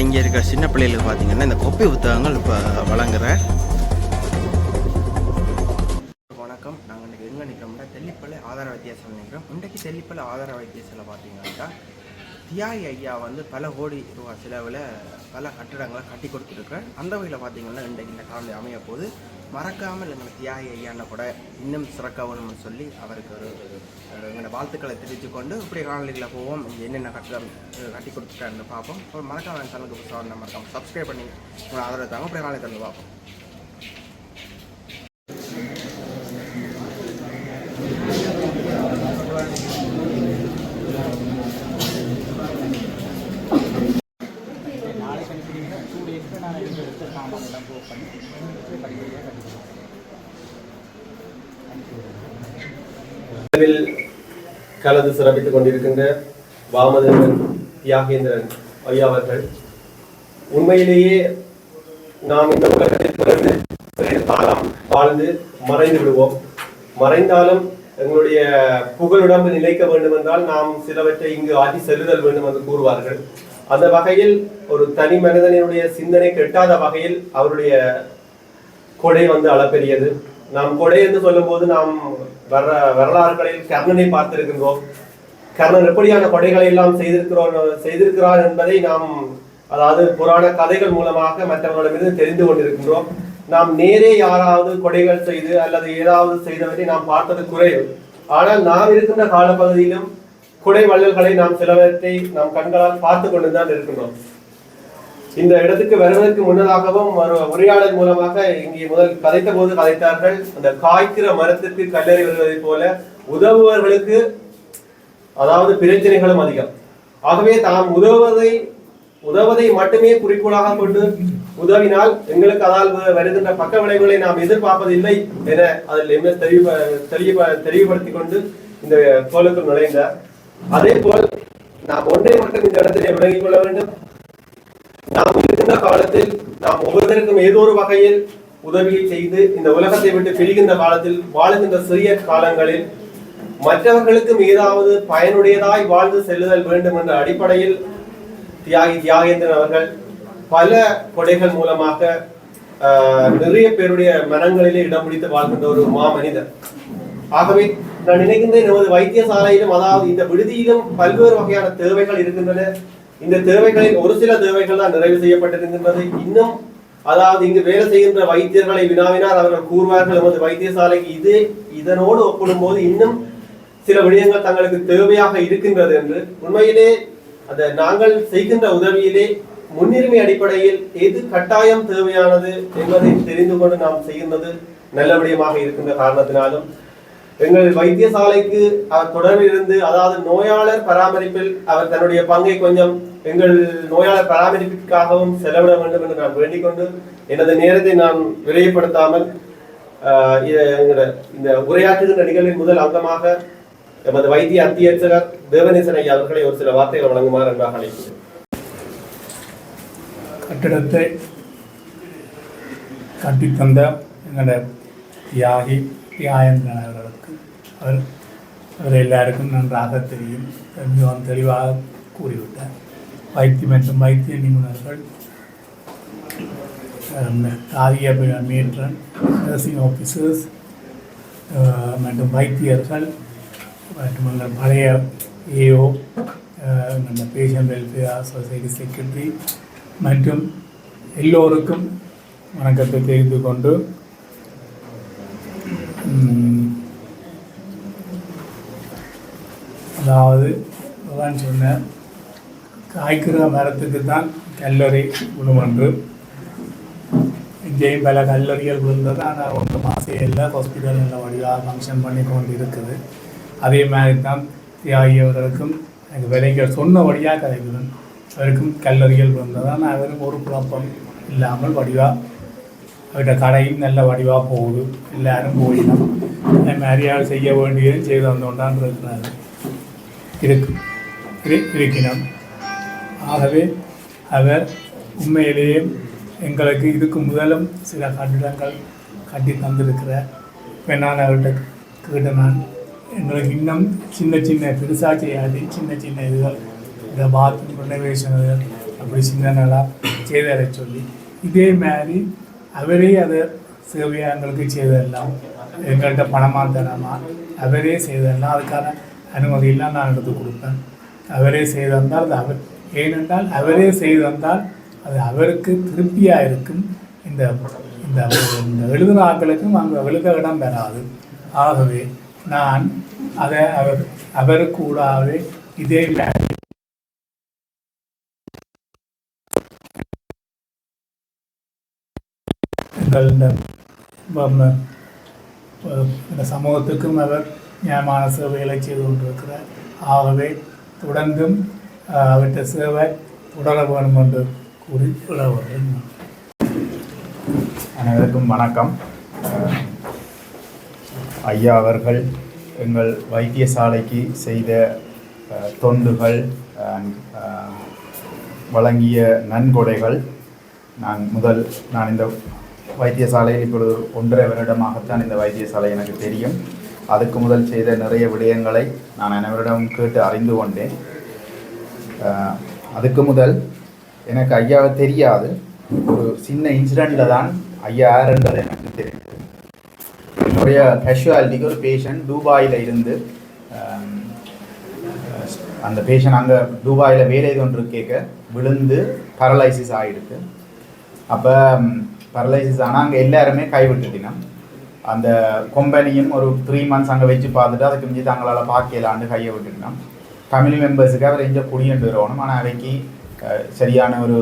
இங்கே இருக்கிற சின்ன பிள்ளைகளுக்கு பார்த்தீங்கன்னா இந்த கொப்பை புத்தகங்கள் இப்போ வழங்குறேன். வணக்கம். நாங்கள் இன்றைக்கி எங்கே நிற்கிறோம்னா தெல்லிப்பள்ளி ஆதார வைத்தியசாலை நிற்கிறோம் இன்றைக்கு தெல்லிப்பள்ளி ஆதார வைத்தியசாலை பார்த்தீங்கன்னாக்கா தியாகி ஐயா வந்து பல கோடி ரூபா செலவில் பல கட்டிடங்களை கட்டி கொடுத்துருக்குறேன் அந்த வகையில் பார்த்தீங்கன்னா இன்றைக்கு இந்த காலை அமைய போது மறக்காமல் எங்களை தியாகி ஐயான கூட இன்னும் சிறக்க வேணும்னு சொல்லி அவருக்கு ஒரு எங்களோட வாழ்த்துக்களை தெரிவித்து கொண்டு இப்படி காணொலிகளை போவோம். இங்கே என்னென்ன கட்டணம் கட்டி கொடுத்துட்டாருன்னு பார்ப்போம். அப்புறம் மறக்காம என் சேனலுக்கு புதுசாக மறக்காமல் சப்ஸ்கிரைப் பண்ணி உங்களை ஆதரவு தாங்க இப்படி காணொலி தந்து பார்ப்போம் நாளைக்கு அனுப்பிடுங்க டூ டேஸ்க்கு நான் எடுத்து எடுத்து சாமான் எல்லாம் ப்ரூவ் பண்ணி படிப்படியாக கட்டிக்கிறேன் விழாவில் கலந்து சிறப்பித்துக் கொண்டிருக்கின்ற வாமதேவன் தியாகேந்திரன் ஐயா அவர்கள். உண்மையிலேயே நாம் இந்த உலகத்தில் பிறந்து காலம் வாழ்ந்து மறைந்து விடுவோம். மறைந்தாலும் எங்களுடைய புகழுடம்பு நிலைக்க வேண்டும் என்றால் நாம் சிலவற்றை இங்கு ஆட்டி செல்லுதல் வேண்டும் என்று கூறுவார்கள். அந்த வகையில் ஒரு தனி மனிதனுடைய சிந்தனை கெட்டாத வகையில் அவருடைய கொடை வந்து அளப்பெரியது. நாம் கொடை என்று சொல்லும்போது நாம் வர வரலாறுகளில் கர்ணனை பார்த்திருக்கின்றோம். கர்ணன் எப்படியான கொடைகளை எல்லாம் செய்திருக்கிறோம் செய்திருக்கிறார் என்பதை நாம் அதாவது புராண கதைகள் மூலமாக மற்றவர்களிடமிருந்து தெரிந்து கொண்டிருக்கின்றோம். நாம் நேரே யாராவது கொடைகள் செய்து அல்லது ஏதாவது செய்தவற்றை நாம் பார்த்தது குறைவு. ஆனால் நாம் இருக்கின்ற காலப்பகுதியிலும் குடை வள்ளல்களை நாம் சிலவற்றை நாம் கண்களால் பார்த்து கொண்டுதான் இருக்கின்றோம். இந்த இடத்துக்கு வருவதற்கு முன்னதாகவும் ஒரு உரையாடல் மூலமாக இங்கே முதல் கதைத்த போது கதைத்தார்கள். அந்த காய்க்கிற மரத்திற்கு கல்லறி வருவதைப் போல உதவுபவர்களுக்கு அதாவது பிரச்சனைகளும் அதிகம். ஆகவே தாம் உதவுவதை உதவுவதை மட்டுமே குறிக்கோளாக கொண்டு உதவினால் எங்களுக்கு அதால் வருகின்ற பக்க விளைவுகளை நாம் எதிர்பார்ப்பதில்லை என அதில் எம்எஸ் தெளிவு தெளிவு தெளிவுபடுத்திக் கொண்டு இந்த கோலுக்குள் நுழைந்தார். அதே போல் நாம் ஒன்றை மட்டும் இந்த இடத்திலே விளங்கிக் கொள்ள வேண்டும். நாம் இருக்கின்ற காலத்தில் நாம் ஒவ்வொருத்தருக்கும் ஏதோ ஒரு வகையில் உதவியை செய்து இந்த உலகத்தை விட்டு பிரிகின்ற காலத்தில் வாழுகின்ற சிறிய காலங்களில் மற்றவர்களுக்கும் ஏதாவது பயனுடையதாய் வாழ்ந்து செல்லுதல் வேண்டும் என்ற அடிப்படையில் தியாகி தியாகேந்திரன் அவர்கள் பல கொடைகள் மூலமாக ஆஹ், நிறைய பேருடைய மனங்களிலே இடம் பிடித்து வாழ்கின்ற ஒரு மாமனிதர். ஆகவே நான் நினைக்கின்றேன் நமது வைத்தியசாலையிலும் அதாவது இந்த விடுதியிலும் பல்வேறு வகையான தேவைகள் இருக்கின்றன. இந்த தேவைகளில் ஒரு சில தேவைகள் தான் நிறைவு செய்யப்பட்டிருக்கின்றது. இன்னும் அதாவது இங்கு வேலை செய்கின்ற வைத்தியர்களை வினாவினார் அவர்கள் கூறுவார்கள் நமது வைத்தியசாலைக்கு இது இதனோடு ஒப்பிடும் போது இன்னும் சில விடயங்கள் தங்களுக்கு தேவையாக இருக்கின்றது என்று. உண்மையிலே அந்த நாங்கள் செய்கின்ற உதவியிலே முன்னுரிமை அடிப்படையில் எது கட்டாயம் தேவையானது என்பதை தெரிந்து கொண்டு நாம் செய்கின்றது நல்ல விடயமாக இருக்கின்ற காரணத்தினாலும். எங்கள் வைத்தியசாலைக்கு அவர் தொடர்பில் இருந்து அதாவது நோயாளர் பராமரிப்பில் அவர் தன்னுடைய பங்கை கொஞ்சம் எங்கள் நோயாளர் பராமரிப்பிற்காகவும் செலவிட வேண்டும் என்று நான் வேண்டிக் கொண்டு எனது நேரத்தை நான் விரைவுபடுத்தாமல் இந்த உரையாற்றுகின்ற நிகழ்வின் முதல் அங்கமாக எமது வைத்திய அத்தியட்சகர் தேவநேசன் ஐயா அவர்களை ஒரு சில வார்த்தைகள் வழங்குமாறு என்றாக அழைக்கிறேன். கட்டிடத்தை கட்டித்தந்த எங்களோட தியாகி தியாயந்திரன் அவர்களுக்கு அவர் அவர் எல்லாருக்கும் நன்றாக தெரியும். மிகவும் தெளிவாக கூறிவிட்டார். வைத்தியம் மற்றும் வைத்திய நிபுணர்கள் தாதிய மீட்ரன் நர்சிங் ஆஃபீஸர்ஸ் மற்றும் வைத்தியர்கள் மற்றும் எங்கள் பழைய ஏஓ நம்ம பேஷண்ட் வெல்ஃபேர் சொசைட்டி செக்ரட்டரி மற்றும் எல்லோருக்கும் வணக்கத்தை தெரிந்து கொண்டு அதாவது அதான் சொன்னேன். காய்க்கிற மரத்துக்கு தான் கல்லறை விழுமன்று இங்கேயும் பல கல்லறிகள் விழுந்தது. ஆனால் ஒன்று மாதம் எல்லா ஹாஸ்பிட்டல் நல்ல வழியாக ஃபங்க்ஷன் பண்ணி கொண்டு இருக்குது அதே மாதிரி தான் தியாகியவர்களுக்கும் எனக்கு விலைகள் சொன்ன வழியாக கதைகளும் அவருக்கும் கல்லறிகள் விழுந்தது. ஆனால் அவரும் ஒரு குழப்பம் இல்லாமல் வடிவாக அவர்கிட்ட கடையும் நல்ல வடிவாக போகுது எல்லாரும் போயிடும் அதே மாதிரியால் செய்ய வேண்டியதும் செய்து வந்தோண்டான் இருக்கிறாரு இருக்கு இரு- ஆகவே அவர் உண்மையிலேயே எங்களுக்கு இதுக்கு முதலும் சில கட்டிடங்கள் கட்டி தந்திருக்கிறார் இப்போ நான் அவர்கிட்ட கேட்ட நான் எங்களுக்கு இன்னும் சின்ன சின்ன பெருசாக செய்யாது சின்ன சின்ன இதுகள் இந்த பாத்ரூம் ரெனோவேஷன் அப்படி சின்ன நல்லா செய்தர சொல்லி இதே மாதிரி அவரே அதை சேவையாக எங்களுக்கு செய்தெல்லாம் எங்கள்கிட்ட பணமாக தரமா அவரே செய்ததெல்லாம் அதுக்கான அனுமதியெல்லாம் நான் எடுத்து கொடுப்பேன். அவரே செய்து வந்தால் அது அவர் ஏனென்றால் அவரே செய்து வந்தால் அது அவருக்கு திருப்தியாக இருக்கும். இந்த இந்த இந்த எழுதின ஆட்களுக்கும் அங்கே எழுத இடம் பெறாது. ஆகவே நான் அதை அவர் அவருக்கு கூடாவே இதே இந்த சமூகத்துக்கும் அவர் நியாயமான சேவைகளை செய்து கொண்டிருக்கிறார். ஆகவே தொடர்ந்தும் அவற்றை சேவை தொடர வேண்டும் என்று கூறி அனைவருக்கும் வணக்கம். ஐயா அவர்கள் எங்கள் வைத்தியசாலைக்கு செய்த தொண்டுகள் வழங்கிய நன்கொடைகள். நான் முதல் நான் இந்த வைத்தியசாலையில் இப்பொழுது ஒன்றரை வருடமாகத்தான் இந்த வைத்தியசாலை எனக்கு தெரியும். அதுக்கு முதல் செய்த நிறைய விடயங்களை நான் அனைவரிடம் கேட்டு அறிந்து கொண்டேன். அதுக்கு முதல் எனக்கு ஐயாவை தெரியாது. ஒரு சின்ன இன்சிடெண்ட்டில் தான் ஐயா யாருன்றது எனக்கு தெரியும். என்னுடைய கேஷுவாலிட்டிக்கு ஒரு பேஷண்ட் துபாயில் இருந்து அந்த பேஷண்ட் அங்கே துபாயில் வேலை ஒன்று கேட்க விழுந்து பரலைசிஸ் ஆகிடுது அப்போ பரலைசிஸ் ஆனால் அங்கே எல்லாருமே கைவிட்டுட்டினோம் அந்த கொம்பனியும் ஒரு த்ரீ மந்த்ஸ் அங்கே வச்சு பார்த்துட்டு அதுக்கு மிஞ்சி தங்களால் பார்க்கலான்னு கையை விட்டுட்டினோம் ஃபேமிலி மெம்பர்ஸுக்கு அவர் எங்கே குடியேண்டு வரணும் ஆனால் அவைக்கு சரியான ஒரு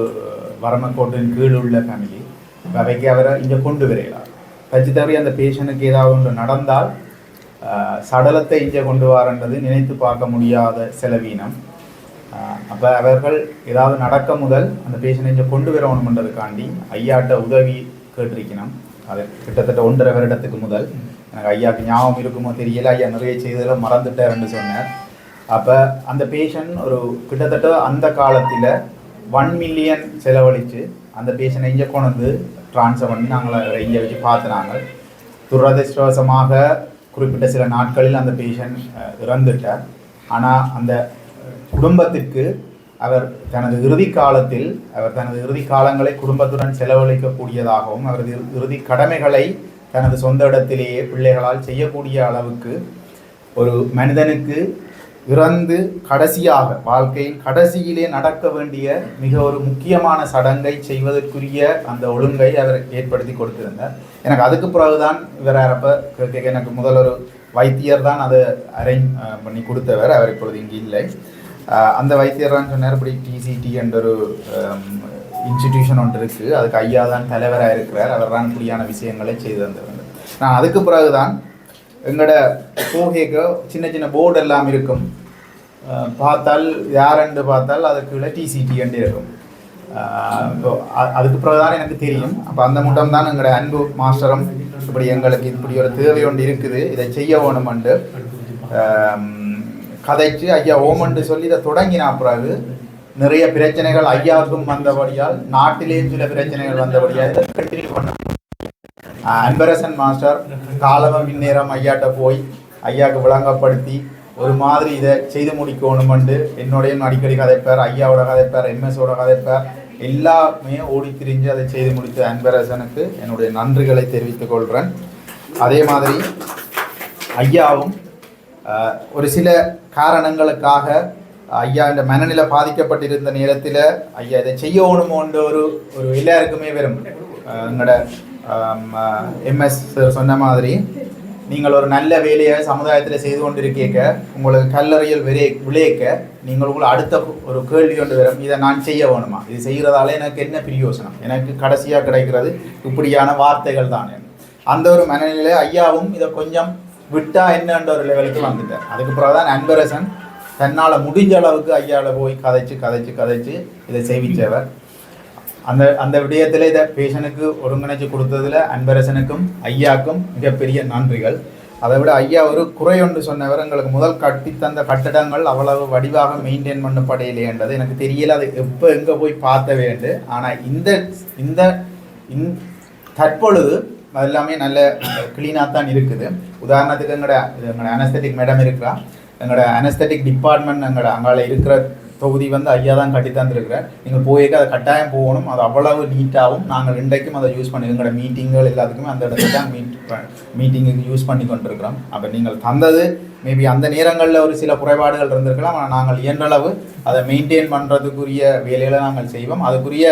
வரமக்கோட்டின் கீழ் உள்ள ஃபேமிலி அவைக்கு அவரை இங்கே கொண்டு வரையலாம். தச்சு தவறி அந்த பேஷனுக்கு ஏதாவது ஒன்று நடந்தால் சடலத்தை இங்கே கொண்டு வரன்றது நினைத்து பார்க்க முடியாத செலவீனம். அப்போ அவர்கள் ஏதாவது நடக்க முதல் அந்த பேஷண்ட்டை இங்கே கொண்டு பண்ணுறதுக்காண்டி ஐயாட்ட உதவி கேட்டிருக்கணும். அது கிட்டத்தட்ட ஒன்றரை வருடத்துக்கு முதல். எனக்கு ஐயாவுக்கு ஞாபகம் இருக்குமோ தெரியல. ஐயா நிறைய செய்ததில் மறந்துட்டாருன்னு சொன்னார். அப்போ அந்த பேஷண்ட் ஒரு கிட்டத்தட்ட அந்த காலத்தில் ஒன் மில்லியன் செலவழித்து அந்த பேஷண்ட்டை இங்கே கொண்டு வந்து ட்ரான்ஸ்ஃபர் பண்ணி நாங்கள் இங்கே வச்சு பார்த்துனாங்க. துரதிருஷ்டவசமாக குறிப்பிட்ட சில நாட்களில் அந்த பேஷண்ட் இறந்துட்டார். ஆனால் அந்த குடும்பத்திற்கு அவர் தனது இறுதி காலத்தில் அவர் தனது இறுதி காலங்களை குடும்பத்துடன் செலவழிக்கக்கூடியதாகவும் அவரது இறு- இறுதி கடமைகளை தனது சொந்த இடத்திலேயே பிள்ளைகளால் செய்யக்கூடிய அளவுக்கு ஒரு மனிதனுக்கு இறந்து கடைசியாக வாழ்க்கையின் கடைசியிலே நடக்க வேண்டிய மிக ஒரு முக்கியமான சடங்கை செய்வதற்குரிய அந்த ஒழுங்கை அவர் ஏற்படுத்தி கொடுத்திருந்தார். எனக்கு அதுக்கு பிறகுதான் இவர் அப்போ எனக்கு முதல் ஒரு வைத்தியர் தான் அதை அரேஞ்ச் பண்ணி கொடுத்தவர். அவர் இப்பொழுது இங்கே இல்லை. அந்த வைத்தியரான்னு சொன்னார். இப்படி டிசிடி என்ற ஒரு இன்ஸ்டிடியூஷன் ஒன்று இருக்குது அதுக்கு ஐயா தான் தலைவராக இருக்கிறார். அவர் தான் இப்படியான விஷயங்களை செய்து தந்தவர். நான் அதுக்கு பிறகு தான் எங்களோட போகைக்கு சின்ன சின்ன போர்டு எல்லாம் இருக்கும். பார்த்தால் யாரென்று பார்த்தால் அதுக்கு கீழே டிசிடி என்று இருக்கும். இப்போ அதுக்கு பிறகுதான் எனக்கு தெரியும். அப்போ அந்த முட்டம் தான் எங்களோட அன்பு மாஸ்டரும் இப்படி எங்களுக்கு இப்படி ஒரு தேவை ஒன்று இருக்குது. இதை செய்ய வேணுமென்று கதைச்சு ஐயா ஓமன்று சொல்லி இதை தொடங்கினா பிறகு நிறைய பிரச்சனைகள் ஐயாவுக்கும் வந்தபடியால் நாட்டிலேயும் சில பிரச்சனைகள் வந்தபடியால் இதை கண்டினியூ பண்ண அன்பரசன் மாஸ்டர் காலம இந்நேரம் ஐயாட்ட போய் ஐயாவுக்கு விளங்கப்படுத்தி ஒரு மாதிரி இதை செய்து முடிக்கணுமெண்டு. என்னுடையும் அடிக்கடி கதைப்பார் ஐயாவோட கதைப்பார் எம்எஸோட கதைப்பார். எல்லாமே ஓடி திரிஞ்சு அதை செய்து முடித்த அன்பரசனுக்கு என்னுடைய நன்றிகளை தெரிவித்துக் கொள்கிறேன் அதே மாதிரி ஐயாவும் ஒரு சில காரணங்களுக்காக ஐயா இந்த மனநிலை பாதிக்கப்பட்டிருந்த நேரத்தில் ஐயா இதை செய்யணுமோன்ற ஒரு ஒரு எல்லாருக்குமே வரும் எங்களோட எம்எஸ் சொன்ன மாதிரி நீங்கள் ஒரு நல்ல வேலையை சமுதாயத்தில் செய்து கொண்டிருக்கேக்க உங்களுக்கு கல்லறையில் விரை விளையக்க நீங்கள் உங்களை அடுத்த ஒரு கேள்வி ஒன்று வரும் இதை நான் செய்ய வேணுமா? இது செய்கிறதால எனக்கு என்ன பிரயோசனம்? எனக்கு கடைசியாக கிடைக்கிறது இப்படியான வார்த்தைகள் தான். அந்த ஒரு மனநிலை ஐயாவும் இதை கொஞ்சம் விட்டா என்னன்ற ஒரு லெவலுக்கு வந்துட்டார் அதுக்கு பிறகு தான் அன்பரசன் தன்னால் முடிஞ்ச அளவுக்கு ஐயாவில் போய் கதைச்சு கதைச்சு கதைச்சு இதை செய்விச்சவர் அந்த அந்த விடயத்தில் இதை பேஷனுக்கு ஒருங்கிணைச்சு கொடுத்ததுல அன்பரசனுக்கும் ஐயாக்கும் மிகப்பெரிய நன்றிகள். அதை விட ஐயா ஒரு குறை ஒன்று சொன்னவர் எங்களுக்கு முதல் கட்டி தந்த கட்டடங்கள் அவ்வளவு வடிவாக மெயின்டைன் பண்ணப்படையிலேன்றது எனக்கு தெரியல அது எப்போ எங்கே போய் பார்த்த வேண்டு ஆனால் இந்த இந்த இந் தற்பொழுது அது எல்லாமே நல்ல க்ளீனாக தான் இருக்குது. உதாரணத்துக்கு எங்களோட எங்களோட அனஸ்தட்டிக் மேடம் இருக்கிறா. எங்களோட அனஸ்தட்டிக் டிபார்ட்மெண்ட் எங்களோட அங்கால இருக்கிற தொகுதி வந்து ஐயா தான் கட்டி தந்துருக்குறேன் நீங்கள் போயிருக்க அதை கட்டாயம் போகணும். அது அவ்வளவு நீட்டாகவும் நாங்கள் இன்றைக்கும் அதை யூஸ் பண்ணி எங்களோட மீட்டிங்கள் எல்லாத்துக்குமே அந்த இடத்துல தான் மீட் மீட்டிங்குக்கு யூஸ் பண்ணி கொண்டிருக்கிறோம். அப்போ நீங்கள் தந்தது மேபி அந்த நேரங்களில் ஒரு சில குறைபாடுகள் இருந்திருக்கலாம். ஆனால் நாங்கள் இயன்றளவு அதை மெயின்டைன் பண்ணுறதுக்குரிய வேலைகளை நாங்கள் செய்வோம். அதுக்குரிய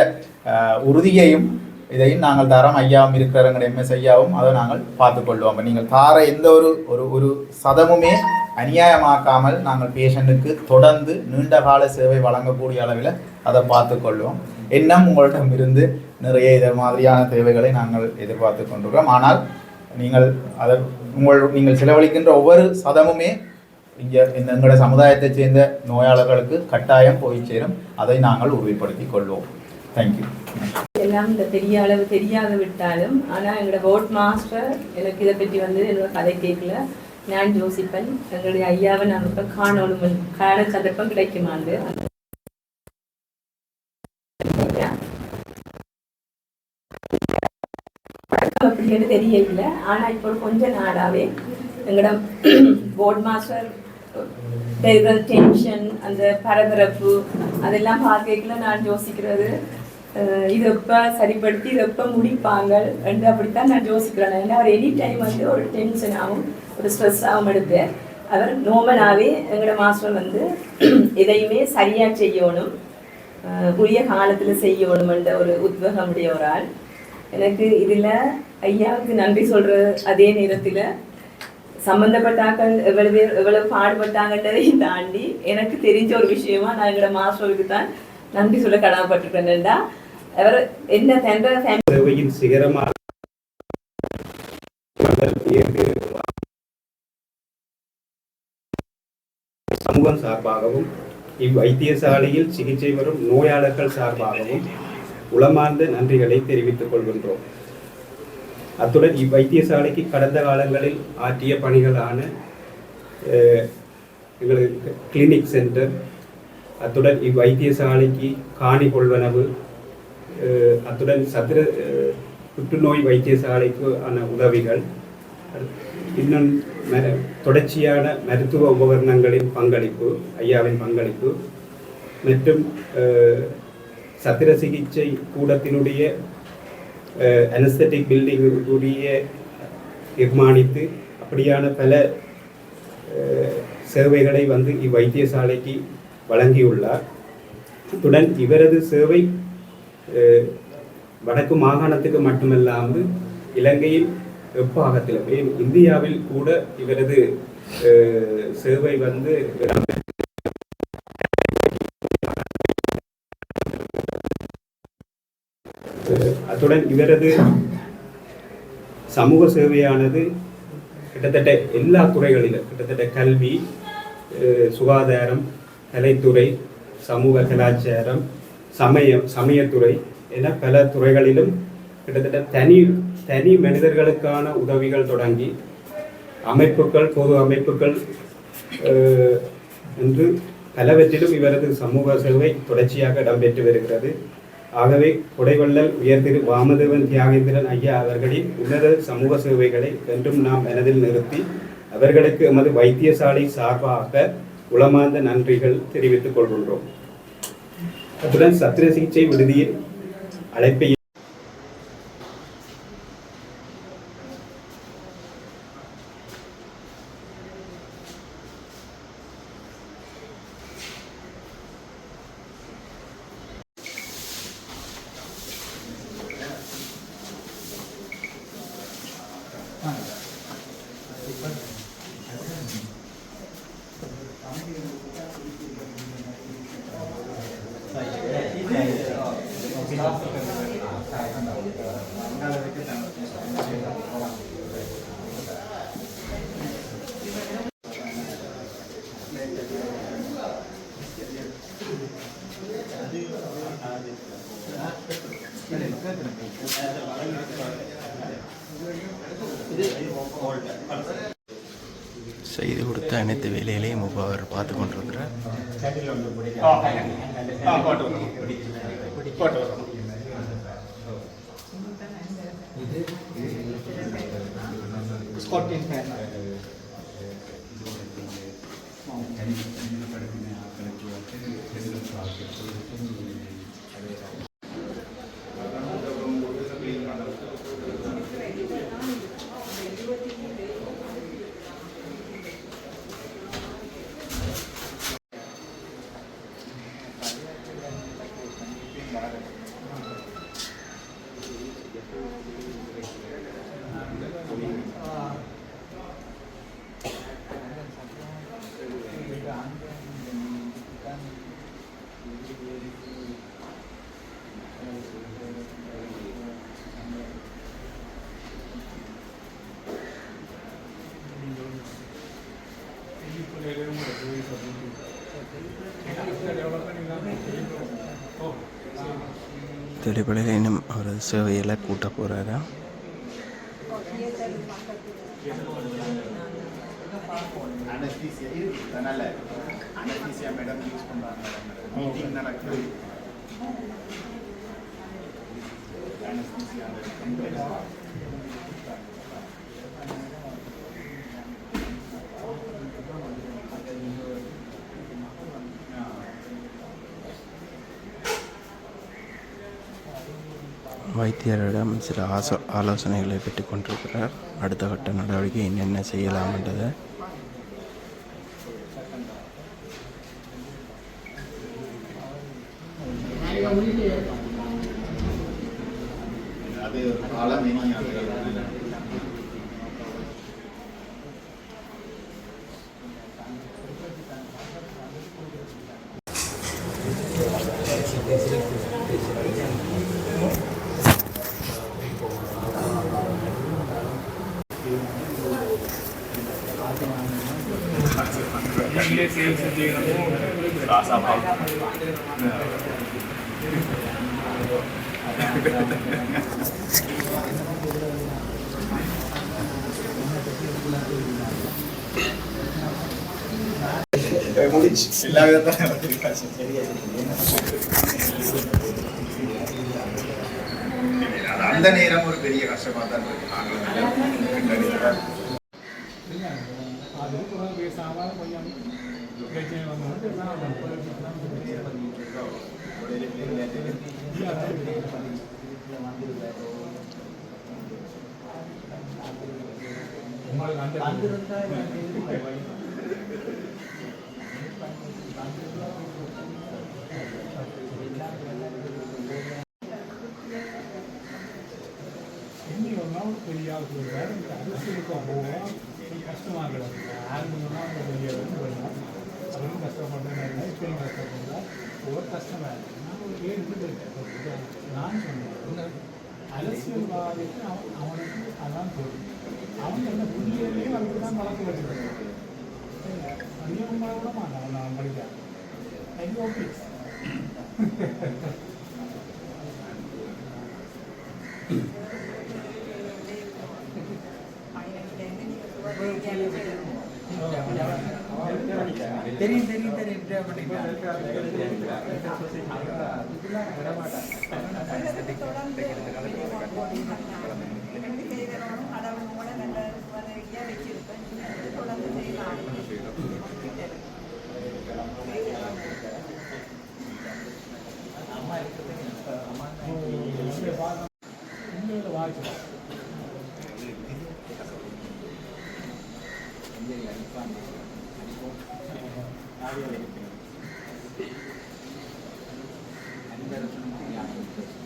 உறுதியையும் இதையும் நாங்கள் தரம் ஐயாவும் இருக்கிற எங்கள் எம்எஸ் ஐயாவும் அதை நாங்கள் பார்த்துக்கொள்வோம். நீங்கள் தார எந்த ஒரு ஒரு ஒரு சதமுமே அநியாயமாக்காமல் நாங்கள் பேஷண்ட்டுக்கு தொடர்ந்து நீண்ட கால சேவை வழங்கக்கூடிய அளவில் அதை பார்த்துக்கொள்வோம். எண்ணம் உங்களிடம் இருந்து நிறைய இதை மாதிரியான தேவைகளை நாங்கள் எதிர்பார்த்து கொண்டிருக்கிறோம். ஆனால் நீங்கள் அதை உங்கள் நீங்கள் செலவழிக்கின்ற ஒவ்வொரு சதமுமே இங்கே இந்த எங்களோட சமுதாயத்தைச் சேர்ந்த நோயாளர்களுக்கு கட்டாயம் போய் சேரும். அதை நாங்கள் உறுதிப்படுத்திக் கொள்வோம். தேங்க்யூ எல்லாம் இந்த பெரிய அளவு தெரியாத விட்டாலும் ஆனால் எங்களோட போட் மாஸ்டர் எனக்கு இதை பற்றி வந்து என்னோட கதை கேட்கல. நான் யோசிப்பேன் எங்களுடைய ஐயாவை நான் இப்போ காணணும் காண சந்தர்ப்பம் கிடைக்குமாண்டு அப்படின்னு தெரியல ஆனால் இப்போ கொஞ்ச நாளாவே எங்களோட போர்ட் மாஸ்டர் டென்ஷன் அந்த பரபரப்பு அதெல்லாம் பார்க்கல நான் யோசிக்கிறது இதை எப்போ சரிப்படுத்தி இதை எப்போ முடிப்பாங்க என்று அப்படித்தான் நான் யோசிக்கிறேன். ஏன்னா அவர் எனி டைம் வந்து ஒரு டென்ஷனாகவும் ஒரு ஸ்ட்ரெஸ்ஸாகவும் எடுப்பேன் அவர் நோமனாகவே எங்களோட மாஸ்டர் வந்து எதையுமே சரியாக செய்யணும் உரிய காலத்தில் செய்யணுமென்ற ஒரு உத்வேகம் உடைய ஒரு ஆள். எனக்கு இதில் ஐயாவுக்கு நன்றி சொல்கிற அதே நேரத்தில் சம்மந்தப்பட்டாக்கள் எவ்வளவு பேர் எவ்வளவு பாடுபட்டாங்கன்றதையும் தாண்டி எனக்கு தெரிஞ்ச ஒரு விஷயமா நான் எங்களோட மாஸ்டருக்கு தான் நன்றி சொல்ல கடமைப்பட்டிருக்கேன்டா அவர் என்ன தென்ற சேவையின் சிகரமாக சமூகம் சார்பாகவும் இவ்வைத்தியசாலையில் சிகிச்சை வரும் நோயாளர்கள் சார்பாகவும் உளமார்ந்த நன்றிகளை தெரிவித்துக் கொள்கின்றோம். அத்துடன் இவ்வைத்தியசாலைக்கு கடந்த காலங்களில் ஆற்றிய பணிகளான அஹ், எங்களுக்கு கிளினிக் சென்டர் அத்துடன் இவ்வைத்தியசாலைக்கு காணி கொள்வனவு அத்துடன் சத்திர புற்றுநோய் வைத்தியசாலைக்கு ஆன உதவிகள் இன்னும் ம- தொடர்ச்சியான மருத்துவ உபகரணங்களின் பங்களிப்பு ஐயாவின் பங்களிப்பு மற்றும் சத்திர சிகிச்சை கூடத்தினுடைய அனஸ்தட்டிக் பில்டிங்குடைய நிர்மாணித்து அப்படியான பல சேவைகளை வந்து இவ்வைத்தியசாலைக்கு வழங்கியுள்ளார். அத்துடன் இவரது சேவை வடக்கு மாகாணத்துக்கு மட்டுமல்லாமல் இலங்கையில் எப்பாகத்திலும். ஏன் இந்தியாவில் கூட இவரது சேவை வந்து அத்துடன் இவரது சமூக சேவையானது கிட்டத்தட்ட எல்லா துறைகளிலும் கிட்டத்தட்ட கல்வி அஹ், சுகாதாரம் கலைத்துறை சமூக கலாச்சாரம் சமயம் சமயத்துறை என பல துறைகளிலும் கிட்டத்தட்ட தனி தனி மனிதர்களுக்கான உதவிகள் தொடங்கி அமைப்புகள் பொது அமைப்புகள் என்று பலவற்றிலும் இவரது சமூக சேவை தொடர்ச்சியாக இடம்பெற்று வருகிறது. ஆகவே குடைவள்ளல் உயர்திரு வாமதேவன் தியாகேந்திரன் ஐயா அவர்களின் உன்னத சமூக சேவைகளை என்றும் நாம் மனதில் நிறுத்தி அவர்களுக்கு எமது வைத்தியசாலை சார்பாக உளமார்ந்த நன்றிகள் தெரிவித்துக் கொள்கின்றோம். அத்துடன் சத்திர சிகிச்சை விடுதியில் அழைப்பை செய்து கொடுத்த அனைத்து வேலைகளையும் அவர் பார்த்து கொண்டிருக்கிறார். ஸ்காட்டிஷ் அடிப்படையில் இன்னும் அவரது சேவையில் கூட்ட போகிறாரா. அனஸ்தீசியா இருக்கு. அதனால அனஸ்தீசியா மேடம் யூஸ் பண்ணுறாங்க மீட்டிங் நடக்குது. வைத்தியரிடம் சில ஆசோ ஆலோசனைகளை பெற்று கொண்டிருக்கிறார். அடுத்த கட்ட நடவடிக்கை என்னென்ன செய்யலாம்ன்றதை அது ஆழமேனி அது முடிச்சு எல்லா விதத்திலும் அந்த நேரம் ஒரு பெரிய கஷ்டமாக தான் இருக்கு. நாங்கள் அது கூட பேசாமல் கொஞ்சம் பிரச்சனை வந்து உங்களுக்கு அந்த இன்னி ஒரு நாள் பெரிய ஆள் சொல்றாரு இந்த அரசியலுக்கு போவோம் கஷ்டமாக கிடக்கு யாருக்கு சொன்னால் அவங்க பெரிய வந்து வரலாம் அவரும் கஷ்டப்படுறேன் இப்பயும் கஷ்டப்படுறா ஒவ்வொரு கஷ்டமாக இருக்கு நான் ஒரு ஏழு பேர் நான் சொன்னேன் அரசியல்வாதிக்கு அவன் அவனுக்கு அதான் தோணும் அவன் என்ன புள்ளியிலேயே அவனுக்கு தான் வழக்கு வச்சுருக்கான் அதிகம் விட மாட்டான் அவன் அவன் படிக்கான் ஐயோ ப்ளீஸ் தெரியும் தெரியும் தெரியும். கடவுளோட நல்ல வச்சிருப்பேன் தொடர்ந்து செய்யலாம் வாழ்க்கை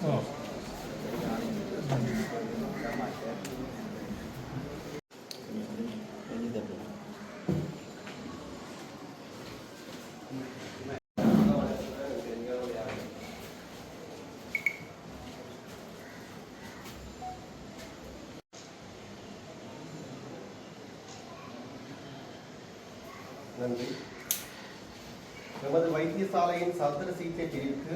ஓ நன்றி நமது வைத்தியசாலையின் சத்திர சிகிச்சை பிரிவுக்கு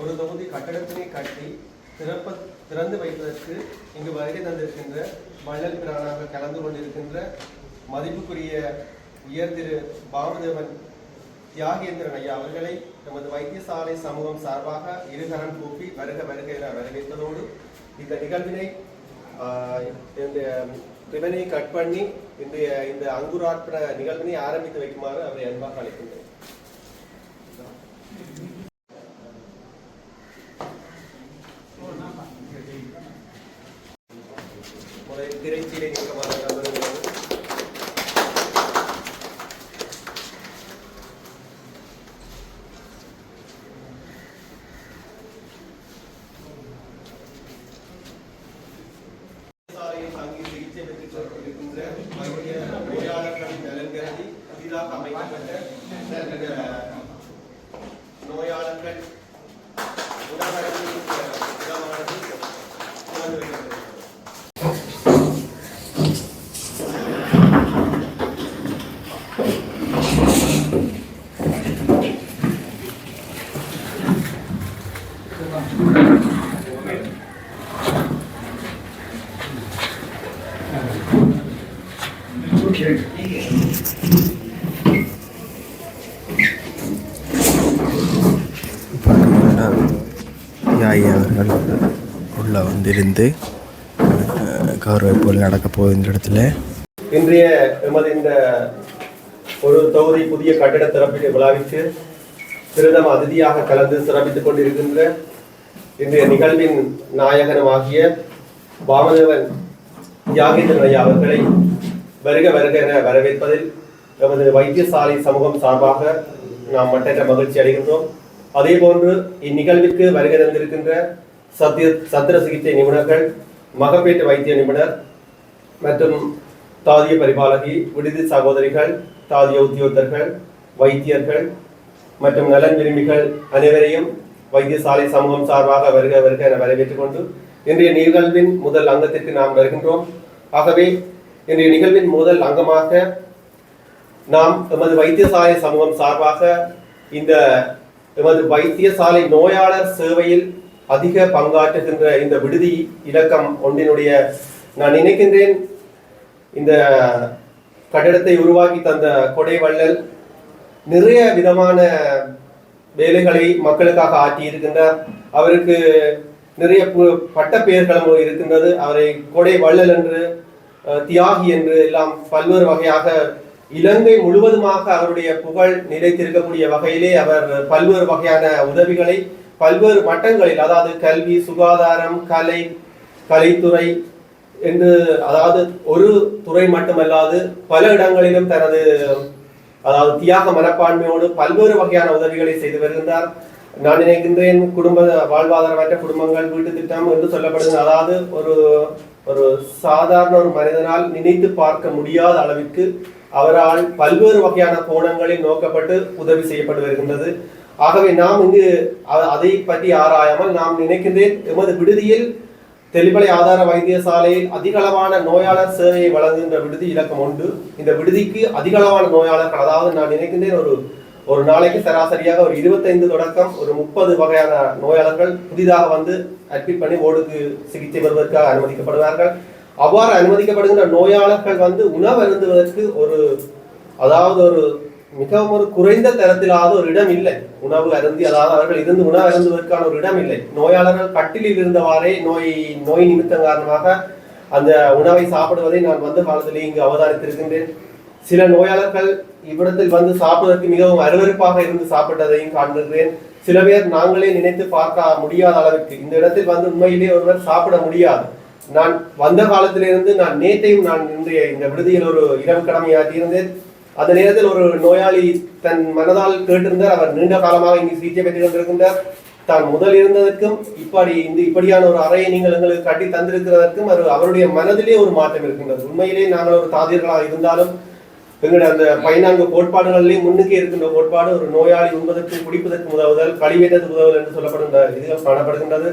ஒரு தொகுதி கட்டடத்தினை கட்டி திறப்ப திறந்து வைப்பதற்கு இங்கு வருகை தந்திருக்கின்ற வள்ளல் பிரானாக கலந்து கொண்டிருக்கின்ற மதிப்புக்குரிய உயர் திரு பாமதேவன் தியாகேந்திரன் ஐயா அவர்களை நமது வைத்தியசாலை சமூகம் சார்பாக இருகரம் கூப்பி வருக வருக என வரவேற்பதோடு இந்த நிகழ்வினை இந்த ரிவனை கட் பண்ணி இந்த இந்த அங்குரார்ப்பண நிகழ்வினை ஆரம்பித்து வைக்குமாறு அவரை அன்பாக அழைக்கின்றேன். これテレビテレビかま யாயி அவர்கள் உள்ளே வந்திருந்து அஹ், நடக்க போகுது இந்த இடத்துல. இன்றைய எமது இந்த ஒரு தொகுதி புதிய கட்டிட திறப்பில் விழாவிற்கு பிரதம அதிதியாக கலந்து சிறப்பித்துக் கொண்டிருக்கின்ற இன்றைய நிகழ்வின் நாயகனமாகிய வாமதேவன் தியாகேந்திரன் ஐயா அவர்களை வருக வருக என வரவேற்பதில் எமது வைத்தியசாலை சமூகம் சார்பாக நாம் மட்டற்ற மகிழ்ச்சி அடைகின்றோம். அதே போன்று இந்நிகழ்விற்கு வருகை தந்திருக்கின்ற சத்திய சத்திர சிகிச்சை நிபுணர்கள் மகப்பேற்று வைத்திய நிபுணர் மற்றும் தாதிய பரிபாலகி விடுதி சகோதரிகள் தாதிய உத்தியோகத்தர்கள் வைத்தியர்கள் மற்றும் நலன் விரும்பிகள் அனைவரையும் வைத்தியசாலை சமூகம் சார்பாக வருக வருக என வரவேற்றுக் கொண்டு இன்றைய நிகழ்வின் முதல் அங்கத்திற்கு நாம் வருகின்றோம். ஆகவே இன்றைய நிகழ்வின் முதல் அங்கமாக நாம் எமது வைத்தியசாலை சமூகம் சார்பாக இந்த எமது வைத்தியசாலை நோயாளர் சேவையில் அதிக பங்காற்றுகின்ற இந்த விடுதி இலக்கம் ஒன்றினுடைய நான் நினைக்கின்றேன் இந்த கட்டிடத்தை உருவாக்கி தந்த கொடை வள்ளல் நிறைய விதமான வேலைகளை மக்களுக்காக ஆற்றி இருக்கின்றார் அவருக்கு நிறைய பட்டப்பெயர்களும் இருக்கின்றது. அவரை கொடை வள்ளல் என்று தியாகி என்று எல்லாம் பல்வேறு வகையாக இலங்கை முழுவதுமாக அவருடைய புகழ் நிலைத்திருக்கக்கூடிய வகையிலே அவர் பல்வேறு வகையான உதவிகளை பல்வேறு மட்டங்களில் அதாவது கல்வி சுகாதாரம் கலை கலைத்துறை என்று அதாவது ஒரு துறை மட்டுமல்லாது பல இடங்களிலும் தனது அதாவது தியாக மனப்பான்மையோடு பல்வேறு வகையான உதவிகளை செய்து வருகின்றார். நான் நினைக்கின்றேன் குடும்ப வாழ்வாதாரமற்ற குடும்பங்கள் வீட்டு திட்டம் என்று சொல்லப்படுகிறது அதாவது ஒரு ஒரு சாதாரண ஒரு மனிதனால் நினைத்து பார்க்க முடியாத அளவிற்கு அவரால் பல்வேறு வகையான கோணங்களில் நோக்கப்பட்டு உதவி செய்யப்பட்டு வருகின்றது. ஆகவே நாம் இங்கு அதை பற்றி ஆராயாமல் நாம் நினைக்கின்றேன். எமது விடுதியில் தெளிவலை ஆதார வைத்தியசாலையில் அதிகளவான நோயாளர் சேவையை வழங்குகின்ற விடுதி இலக்கம் உண்டு. இந்த விடுதிக்கு அதிகளவான நோயாளர்கள் அதாவது நான் நினைக்கின்றேன் ஒரு ஒரு நாளைக்கு சராசரியாக ஒரு இருபத்தைந்து தொடக்கம் ஒரு முப்பது வகையான நோயாளர்கள் புதிதாக வந்து அட்மிட் பண்ணி ஓடுக்கு சிகிச்சை பெறுவதற்காக அனுமதிக்கப்படுவார்கள். அவ்வாறு அனுமதிக்கப்படுகின்ற நோயாளர்கள் வந்து உணவு அருந்துவதற்கு ஒரு அதாவது ஒரு மிகவும் ஒரு குறைந்த தரத்திலாவது ஒரு இடம் இல்லை. உணவு அருந்தி அதாவது அவர்கள் இருந்து உணவு அருந்துவதற்கான ஒரு இடம் இல்லை. நோயாளர்கள் கட்டிலில் இருந்தவாறே நோய் நோய் நிமித்தம் காரணமாக அந்த உணவை சாப்பிடுவதை நான் வந்த காலத்திலே இங்கு அவதானித்திருக்கின்றேன். சில நோயாளர்கள் இவ்விடத்தில் வந்து சாப்பிடுவதற்கு மிகவும் அருவருப்பாக இருந்து சாப்பிட்டதையும் காண்கிறேன் சில பேர் நாங்களே நினைத்து பார்க்க முடியாத அளவிற்கு இந்த இடத்தில் வந்து உண்மையிலே ஒருவர் சாப்பிட முடியாது. நான் வந்த காலத்திலிருந்து நான் நேற்றையும் நான் இன்றைய இந்த விடுதியில் ஒரு இரவு கடமையாற்றியிருந்தேன் அந்த நேரத்தில் ஒரு நோயாளி தன் மனதால் கேட்டிருந்தார். அவர் நீண்ட காலமாக இங்கு சிகிச்சை பெற்றுக் கொண்டிருக்கின்றார். தான் முதல் இருந்ததற்கும் இப்படி இந்த இப்படியான ஒரு அறையை நீங்கள் எங்களுக்கு கட்டி தந்திருக்கிறதற்கும் அது அவருடைய மனதிலே ஒரு மாற்றம் இருக்கின்றது. உண்மையிலே நாங்கள் ஒரு தாதியர்களாக இருந்தாலும் எங்களுடைய அந்த பதினான்கு கோட்பாடுகளிலே முன்னுக்கே இருக்கின்ற கோட்பாடு ஒரு நோயாளி உண்பதற்கு குடிப்பதற்கு உதவுதல் கழிவேற்றத்துக்கு உதவுதல் என்று சொல்லப்படுகின்ற இதுகள் காணப்படுகின்றது.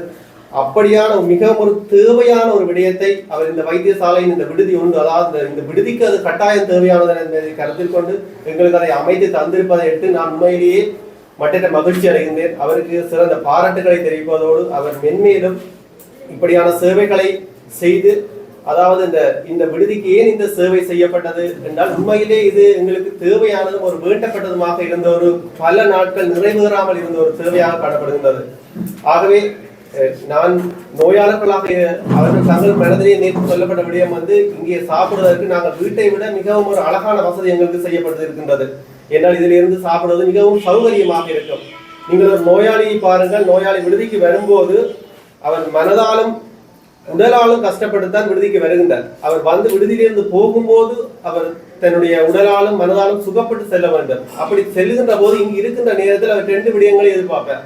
அப்படியான மிகவும் ஒரு தேவையான ஒரு விடயத்தை அவர் இந்த வைத்தியசாலையின் இந்த விடுதி உண்டு அதாவது இந்த- இந்த விடுதிக்கு அது கட்டாயம் தேவையானது என்பதை கருத்தில் கொண்டு எங்களுக்கு அதை அமைத்து தந்திருப்பதை எட்டு நான் உண்மையிலேயே மற்ற மகிழ்ச்சி அடைகின்றேன். அவருக்கு சிறந்த பாராட்டுகளை தெரிவிப்பதோடு அவர் மென்மேலும் இப்படியான சேவைகளை செய்து அதாவது இந்த இந்த விடுதிக்கு ஏன் இந்த சேவை செய்யப்பட்டது என்றால் உண்மையிலே இது எங்களுக்கு தேவையானதும் ஒரு வேண்டப்பட்டதுமாக இருந்த ஒரு பல நாட்கள் நிறைவேறாமல் இருந்த ஒரு சேவையாக காணப்படுகின்றது. ஆகவே நான் நோயாளர்களாக அவர்கள் தங்கள் மனதிலே நேற்று சொல்லப்பட்ட விடயம் வந்து இங்கே சாப்பிடுவதற்கு நாங்கள் வீட்டை விட மிகவும் ஒரு அழகான வசதி எங்களுக்கு செய்யப்பட்டு இருக்கின்றது. என்னால் இதிலிருந்து சாப்பிடுவது மிகவும் சௌகரியமாக இருக்கும். நீங்கள் ஒரு நோயாளியை பாருங்கள் நோயாளி விடுதிக்கு வரும்போது அவர் மனதாலும் உடலாலும் கஷ்டப்பட்டு தான் விடுதிக்கு வருகின்றார். அவர் வந்து விடுதியிலிருந்து போகும்போது அவர் தன்னுடைய உடலாலும் மனதாலும் சுகப்பட்டு செல்ல வேண்டும். அப்படி செல்லுகின்ற போது இங்கு இருக்கின்ற நேரத்தில் அவர் ரெண்டு விடயங்களை எதிர்பார்ப்பார்.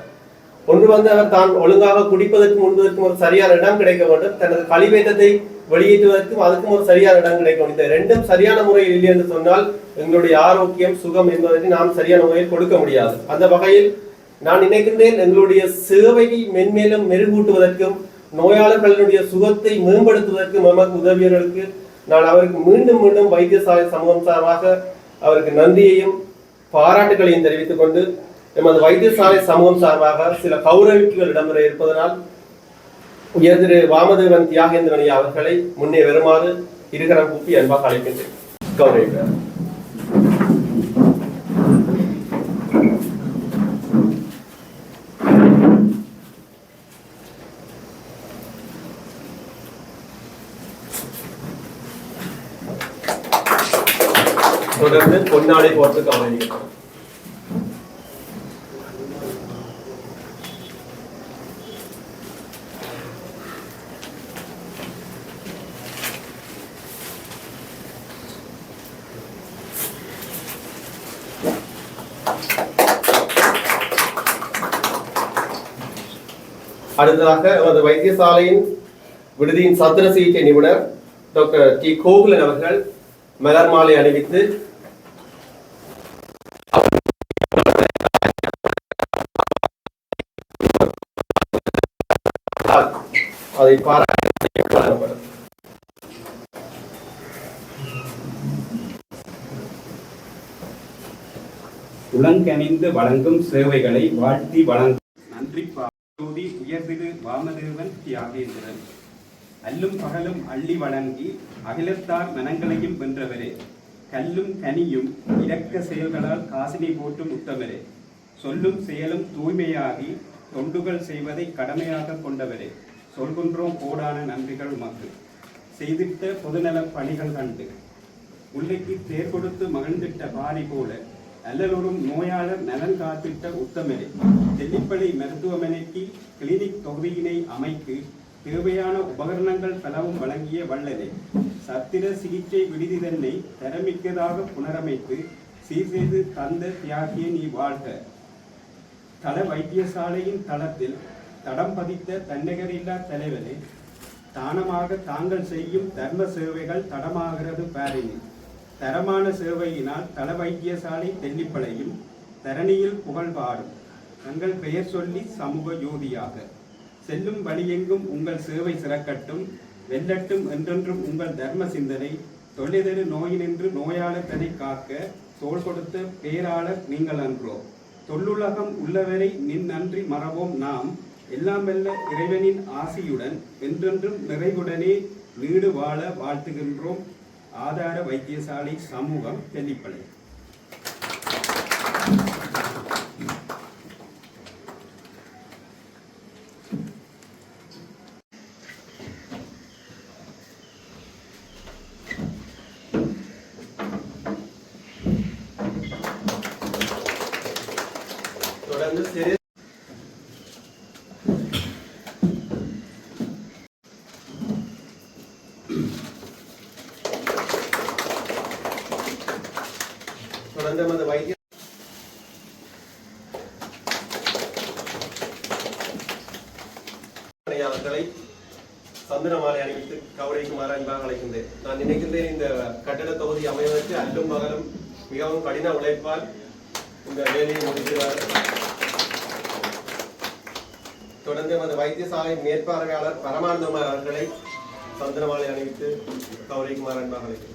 ஒன்று வந்து அவர் தான் ஒழுங்காக குடிப்பதற்கும் உண்பதற்கும் ஒரு சரியான இடம் கிடைக்க வேண்டும். தனது கழிவேற்றத்தை வெளியேற்றுவதற்கும் அதுக்கும் ஒரு சரியான இடம் கிடைக்க வேண்டும். இந்த ரெண்டும் சரியான முறையில் இல்லை என்று சொன்னால் எங்களுடைய ஆரோக்கியம் சுகம் என்பதற்கு நாம் சரியான முறையில் கொடுக்க முடியாது. அந்த வகையில் நான் நினைக்கின்றேன் எங்களுடைய சேவையை மென்மேலும் மெருகூட்டுவதற்கும் நோயாளர்களுடைய சுகத்தை மேம்படுத்துவதற்கும் நமக்கு உதவியவர்களுக்கு நான் அவருக்கு மீண்டும் மீண்டும் வைத்தியசாலை சமூகம் சார்பாக அவருக்கு நன்றியையும் பாராட்டுகளையும் தெரிவித்துக் கொண்டு எமது வைத்தியசாலை சமூகம் சார்பாக சில கௌரவிப்புகள் இடம்பெற இருப்பதனால் உயர் வாமதேவன் தியாகேந்திரனி அவர்களை முன்னே வருமாறு இருகரம் கூப்பி அன்பாக அழைக்கின்றேன். கௌரவிக்கிறார் தொடர்ந்து பொன்னாடை போட்டு கவனிக்கிறோம் அடுத்ததாக நமது வைத்தியசாலையின் விடுதியின் சத்திர சிகிச்சை நிபுணர் டாக்டர் டி கோகுலன் அவர்கள் மலர் மாலை அணிவித்து அதை பாராட்டி உலங்கணிந்து வழங்கும் சேவைகளை வாழ்த்தி வழங்கும் பாடி உயர்திரு வாமதேவன் தியாகேந்திரன். அல்லும் பகலும் அள்ளி வழங்கி அகிலத்தார் மனங்களையும் வென்றவரே. கல்லும் கனியும் இரக்க செயல்களால் காசினி போட்டு உத்தமரே சொல்லும் செயலும் தூய்மையாகி தொண்டுகள் செய்வதை கடமையாக கொண்டவரே. சொல்கின்றோம் கோடான நன்றிகள் உமக்கு. செய்திட்ட பொதுநலப் பணிகள் கண்டு. உள்ளிக்கு தேர் கொடுத்து மகிழ்ந்திட்ட பாரி போல அல்லலொரும் நோயாளர் நலன் காத்திட்ட உத்தமரே தெல்லிப்பள்ளி மருத்துவமனைக்கு கிளினிக் தொகுதியினை அமைத்து தேவையான உபகரணங்கள் பலவும் வழங்கிய வல்லரே சத்திர சிகிச்சை விடுதி தன்னை தரமிக்கதாக புனரமைத்து சீர் செய்து தந்த தியாகிய நீ வாழ்க. தள வைத்தியசாலையின் தளத்தில் தடம் பதித்த தன்னகரில்லா தலைவரே தானமாக தாங்கள் செய்யும் தர்ம சேவைகள் தடமாகிறது பாரினி. தரமான சேவையினால் தள வைத்தியசாலை தெல்லிப்பளையும் தரணியில் புகழ் பாடும். தங்கள் பெயர் சொல்லி சமூக யோதியாக. செல்லும் வழியெங்கும் உங்கள் சேவை சிறக்கட்டும். வெல்லட்டும் என்றென்றும் உங்கள் தர்ம சிந்தனை. தொழிலெரு நோயினின்று நோயாளர் தனை காக்க தோல் கொடுத்த பேராளர் நீங்கள் அன்றோ. தொல்லுலகம் உள்ளவரை நின் நன்றி மறவோம் நாம். எல்லாம் வெல்ல இறைவனின் ஆசியுடன் என்றென்றும் நிறைவுடனே நீடு வாழ வாழ்த்துகின்றோம். ஆதார வைத்தியசாலை சமூகம் தெல்லிப்பளை தொடர்ந்து சிறு தொடர்ந்து நமது வைத்திய பணியாளர்களை சந்தன மாலை அணிவித்து கௌரவிக்குமாறு அன்பாக அழைக்கின்றேன் நான் நினைக்கின்றேன் இந்த கட்டட தொகுதி அமைவதற்கு அல்லும் பகலும் மிகவும் கடின உழைப்பால் இந்த வேலையை முடிக்கிறார் தொடர்ந்து நமது வைத்தியசாலை பரமானந்தமார் அவர்களை சந்திரமாலை அணிவித்து கௌரவிக்குமாறு அன்பாக அழைக்கிறேன்